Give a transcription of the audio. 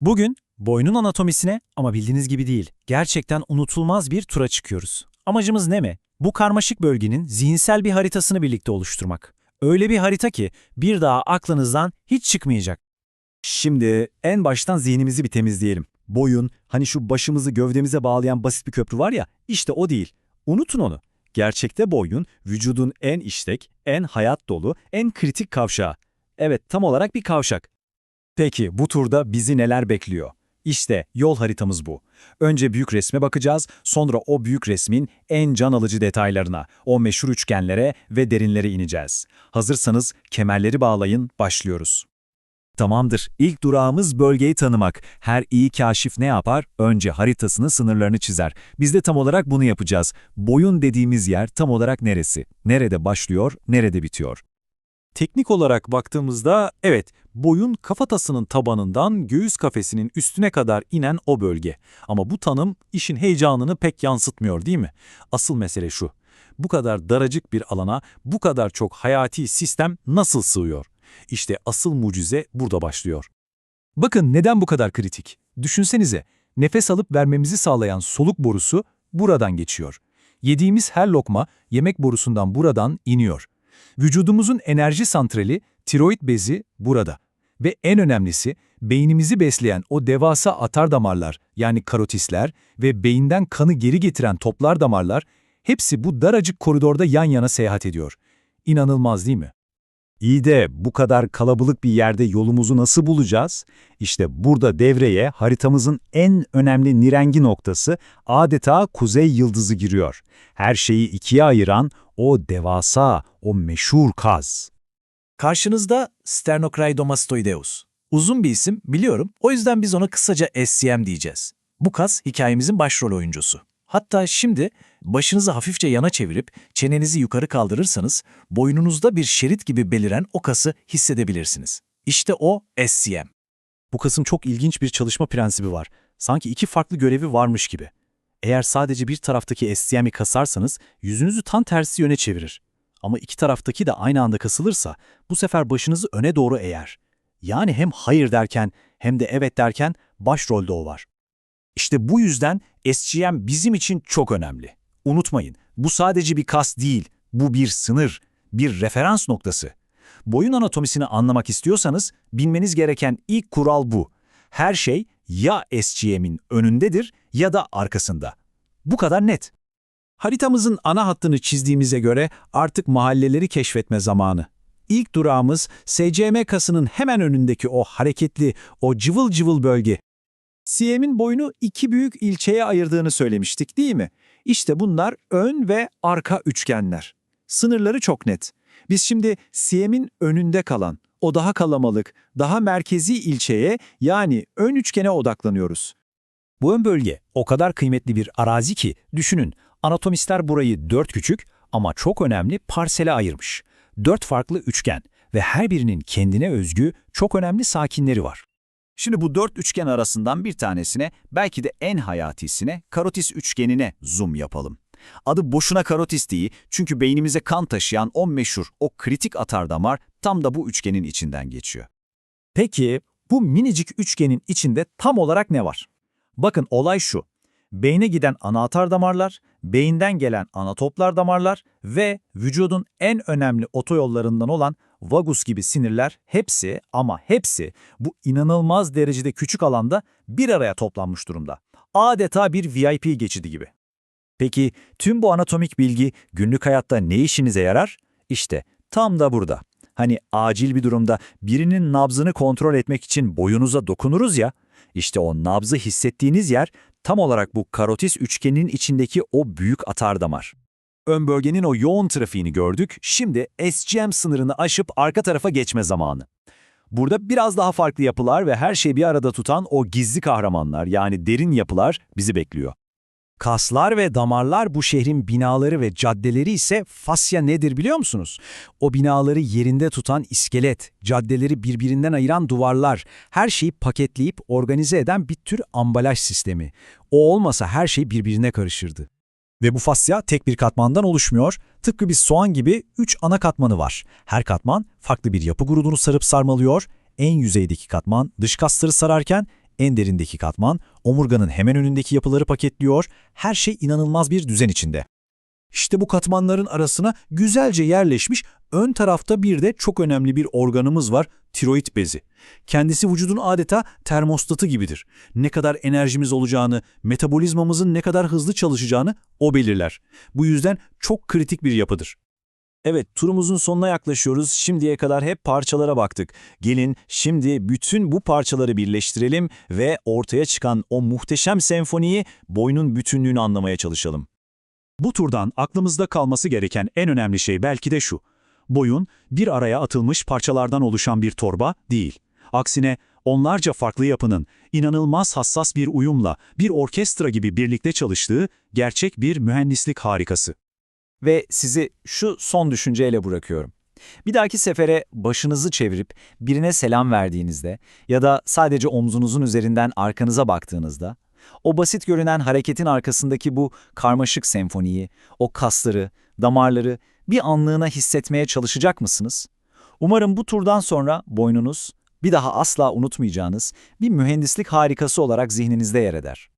Bugün boynun anatomisine ama bildiğiniz gibi değil, gerçekten unutulmaz bir tura çıkıyoruz. Amacımız ne mi? Bu karmaşık bölgenin zihinsel bir haritasını birlikte oluşturmak. Öyle bir harita ki bir daha aklınızdan hiç çıkmayacak. Şimdi en baştan zihnimizi bir temizleyelim. Boyun, hani şu başımızı gövdemize bağlayan basit bir köprü var ya, işte o değil. Unutun onu. Gerçekte boyun, vücudun en işlek, en hayat dolu, en kritik kavşağı. Evet, tam olarak bir kavşak. Peki bu turda bizi neler bekliyor? İşte yol haritamız bu. Önce büyük resme bakacağız, sonra o büyük resmin en can alıcı detaylarına, o meşhur üçgenlere ve derinlere ineceğiz. Hazırsanız kemerleri bağlayın, başlıyoruz. Tamamdır. İlk durağımız bölgeyi tanımak. Her iyi kaşif ne yapar? Önce haritasını, sınırlarını çizer. Biz de tam olarak bunu yapacağız. Boyun dediğimiz yer tam olarak neresi? Nerede başlıyor, nerede bitiyor? Teknik olarak baktığımızda evet, boyun kafatasının tabanından göğüs kafesinin üstüne kadar inen o bölge. Ama bu tanım işin heyecanını pek yansıtmıyor değil mi? Asıl mesele şu. Bu kadar daracık bir alana bu kadar çok hayati sistem nasıl sığıyor? İşte asıl mucize burada başlıyor. Bakın neden bu kadar kritik? Düşünsenize, nefes alıp vermemizi sağlayan soluk borusu buradan geçiyor. Yediğimiz her lokma yemek borusundan buradan iniyor. Vücudumuzun enerji santrali, tiroid bezi burada. Ve en önemlisi, beynimizi besleyen o devasa atar damarlar yani karotisler ve beyinden kanı geri getiren toplar damarlar, hepsi bu daracık koridorda yan yana seyahat ediyor. İnanılmaz değil mi? İyi de bu kadar kalabalık bir yerde yolumuzu nasıl bulacağız? İşte burada devreye haritamızın en önemli nirengi noktası adeta kuzey yıldızı giriyor. Her şeyi ikiye ayıran o devasa, o meşhur kaz. Karşınızda Sternocleidomastoideus. Uzun bir isim biliyorum, o yüzden biz ona kısaca SCM diyeceğiz. Bu kas hikayemizin başrol oyuncusu. Hatta şimdi başınızı hafifçe yana çevirip çenenizi yukarı kaldırırsanız boynunuzda bir şerit gibi beliren o kası hissedebilirsiniz. İşte o SCM. Bu kasın çok ilginç bir çalışma prensibi var. Sanki iki farklı görevi varmış gibi. Eğer sadece bir taraftaki SCM'i kasarsanız yüzünüzü tam tersi yöne çevirir. Ama iki taraftaki de aynı anda kasılırsa bu sefer başınızı öne doğru eğer. Yani hem hayır derken hem de evet derken başrolde o var. İşte bu yüzden SCM bizim için çok önemli. Unutmayın, bu sadece bir kas değil, bu bir sınır, bir referans noktası. Boyun anatomisini anlamak istiyorsanız bilmeniz gereken ilk kural bu. Her şey ya SCM'in önündedir ya da arkasında. Bu kadar net. Haritamızın ana hattını çizdiğimize göre artık mahalleleri keşfetme zamanı. İlk durağımız SCM kasının hemen önündeki o hareketli, o cıvıl cıvıl bölge. CM'in boyunu iki büyük ilçeye ayırdığını söylemiştik değil mi? İşte bunlar ön ve arka üçgenler. Sınırları çok net. Biz şimdi CM'in önünde kalan, o daha kalabalık, daha merkezi ilçeye yani ön üçgene odaklanıyoruz. Bu ön bölge o kadar kıymetli bir arazi ki düşünün anatomistler burayı dört küçük ama çok önemli parsele ayırmış. Dört farklı üçgen ve her birinin kendine özgü çok önemli sakinleri var. Şimdi bu dört üçgen arasından bir tanesine, belki de en hayatisine, karotis üçgenine zoom yapalım. Adı boşuna karotis değil çünkü beynimize kan taşıyan o meşhur, o kritik atar damar tam da bu üçgenin içinden geçiyor. Peki bu minicik üçgenin içinde tam olarak ne var? Bakın olay şu. Beyne giden ana atar damarlar, beyinden gelen ana toplar damarlar ve vücudun en önemli otoyollarından olan vagus gibi sinirler hepsi ama hepsi bu inanılmaz derecede küçük alanda bir araya toplanmış durumda. Adeta bir VIP geçidi gibi. Peki tüm bu anatomik bilgi günlük hayatta ne işinize yarar? İşte tam da burada. Hani acil bir durumda birinin nabzını kontrol etmek için boyunuza dokunuruz ya, işte o nabzı hissettiğiniz yer tam olarak bu karotis üçgenin içindeki o büyük atar damar. Ön bölgenin o yoğun trafiğini gördük, şimdi SCM sınırını aşıp arka tarafa geçme zamanı. Burada biraz daha farklı yapılar ve her şeyi bir arada tutan o gizli kahramanlar yani derin yapılar bizi bekliyor. Kaslar ve damarlar bu şehrin binaları ve caddeleri ise fasya nedir biliyor musunuz? O binaları yerinde tutan iskelet, caddeleri birbirinden ayıran duvarlar, her şeyi paketleyip organize eden bir tür ambalaj sistemi. O olmasa her şey birbirine karışırdı. Ve bu fasya tek bir katmandan oluşmuyor. Tıpkı bir soğan gibi üç ana katmanı var. Her katman farklı bir yapı grubunu sarıp sarmalıyor. En yüzeydeki katman dış kasları sararken En derindeki katman, omurganın hemen önündeki yapıları paketliyor, her şey inanılmaz bir düzen içinde. İşte bu katmanların arasına güzelce yerleşmiş, ön tarafta bir de çok önemli bir organımız var, tiroid bezi. Kendisi vücudun adeta termostatı gibidir. Ne kadar enerjimiz olacağını, metabolizmamızın ne kadar hızlı çalışacağını o belirler. Bu yüzden çok kritik bir yapıdır. Evet, turumuzun sonuna yaklaşıyoruz. Şimdiye kadar hep parçalara baktık. Gelin şimdi bütün bu parçaları birleştirelim ve ortaya çıkan o muhteşem senfoniyi, boynun bütünlüğünü anlamaya çalışalım. Bu turdan aklımızda kalması gereken en önemli şey belki de şu. Boyun bir araya atılmış parçalardan oluşan bir torba değil. Aksine onlarca farklı yapının inanılmaz hassas bir uyumla bir orkestra gibi birlikte çalıştığı gerçek bir mühendislik harikası. Ve sizi şu son düşünceyle bırakıyorum. Bir dahaki sefere başınızı çevirip birine selam verdiğinizde ya da sadece omzunuzun üzerinden arkanıza baktığınızda, o basit görünen hareketin arkasındaki bu karmaşık senfoniyi, o kasları, damarları bir anlığına hissetmeye çalışacak mısınız? Umarım bu turdan sonra boynunuz bir daha asla unutmayacağınız bir mühendislik harikası olarak zihninizde yer eder.